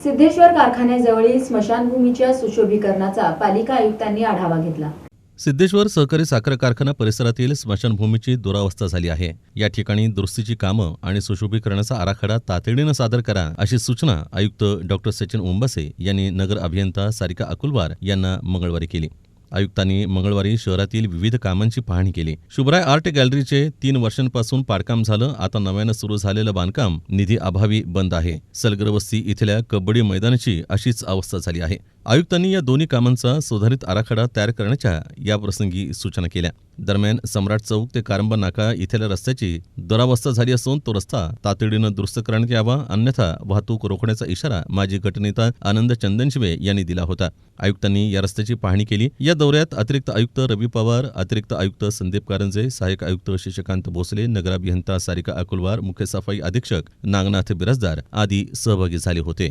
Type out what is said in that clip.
सिद्धेश्वर कारखान्याजवळील स्मशानभूमीच्या सुशोभीकरणाचा पालिका आयुक्तांनी आढावा घेतला. सिद्धेश्वर सहकारी साखर कारखाना परिसरातील स्मशानभूमीची दुरावस्था झाली आहे. या ठिकाणी दुरुस्तीची कामं आणि सुशोभीकरणाचा आराखडा तातडीनं सादर करा अशी सूचना आयुक्त डॉक्टर सचिन ओंबासे यांनी नगर अभियंता सारिका अकुलवार यांना मंगळवारी केली. आयुक्तांनी मंगळवारी शहरातील विविध कामांची पाहणी केली. शुभराय आर्ट गॅलरीचे तीन वर्षांपासून पाडकाम झालं. आता नव्यानं सुरू झालेलं बांधकाम निधी अभावी बंद आहे. सलगरवस्ती इथल्या कबड्डी मैदानाची अशीच अवस्था झाली आहे. आयुक्तांनी या दोन्ही कामांचा सुधारित आराखडा तयार करण्याच्या याप्रसंगी सूचना केल्या. दरम्यान सम्राट चौक ते कारंबा नाका इथल्या रस्त्याची दुरावस्था झाली असून तो रस्ता तातडीनं दुरुस्त करण्यात यावा अन्यथा वाहतूक रोखण्याचा इशारा माजी गटनेता आनंद चंदनशिवे यांनी दिला होता. आयुक्तांनी या रस्त्याची पाहणी केली. या दौऱ्यात अतिरिक्त आयुक्त रवी पवार अतिरिक्त आयुक्त संदीप कारंजे सहाय्यक आयुक्त शशिकांत भोसले नगराभियंता सारिका अकुलवार मुख्य सफाई अधीक्षक नागनाथ बिराजदार आदी सहभागी झाले होते.